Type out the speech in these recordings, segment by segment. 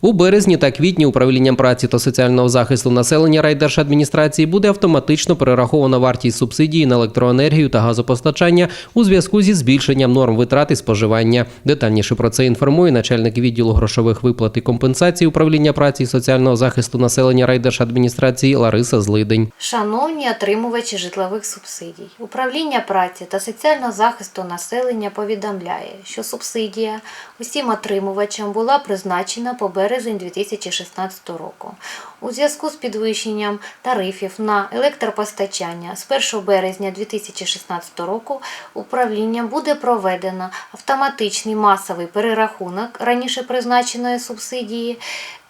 У березні та квітні управлінням праці та соціального захисту населення райдержадміністрації буде автоматично перерахована вартість субсидії на електроенергію та газопостачання у зв'язку зі збільшенням норм витрат і споживання. Детальніше про це інформує начальник відділу грошових виплат і компенсацій управління праці і соціального захисту населення райдержадміністрації Лариса Злидень. Шановні отримувачі житлових субсидій, управління праці та соціального захисту населення повідомляє, що субсидія усім отримувачам була призначена по березень 2016 року. У зв'язку з підвищенням тарифів на електропостачання з 1 березня 2016 року управлінням буде проведено автоматичний масовий перерахунок раніше призначеної субсидії.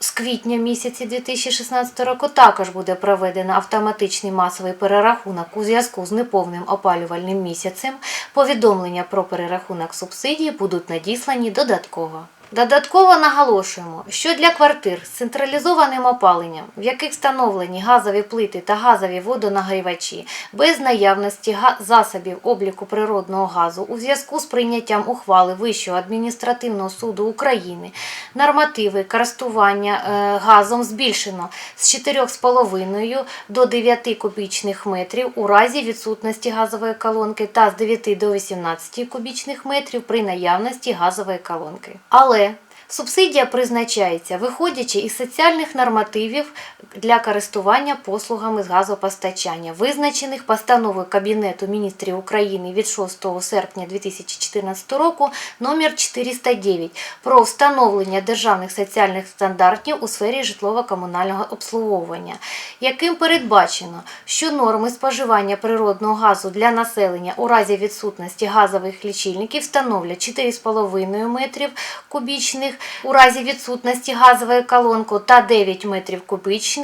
З квітня місяці 2016 року також буде проведено автоматичний масовий перерахунок у зв'язку з неповним опалювальним місяцем. Повідомлення про перерахунок субсидії будуть надіслані додатково. Додатково наголошуємо, що для квартир з централізованим опаленням, в яких встановлені газові плити та газові водонагрівачі, без наявності засобів обліку природного газу у зв'язку з прийняттям ухвали Вищого адміністративного суду України, нормативи користування е, газом збільшено з 4,5 до 9 кубічних метрів у разі відсутності газової колонки та з 9 до 18 кубічних метрів при наявності газової колонки. Але коли? Субсидія призначається, виходячи із соціальних нормативів для користування послугами з газопостачання, визначених постановою Кабінету міністрів України від 6 серпня 2014 року номер 409 про встановлення державних соціальних стандартів у сфері житлово-комунального обслуговування, яким передбачено, що норми споживання природного газу для населення у разі відсутності газових лічильників становлять 4,5 метрів кубічних у разі відсутності газової колонки та 9 метрів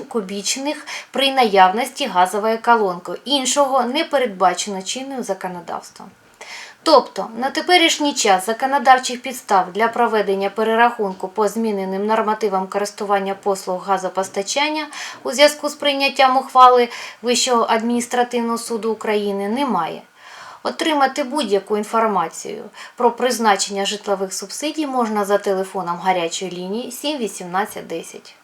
кубічних при наявності газової колонки. Іншого не передбачено чинним законодавством. Тобто на теперішній час законодавчих підстав для проведення перерахунку по зміненим нормативам користування послуг газопостачання у зв'язку з прийняттям ухвали Вищого адміністративного суду України немає. Отримати будь-яку інформацію про призначення житлових субсидій можна за телефоном гарячої лінії 7 18 10.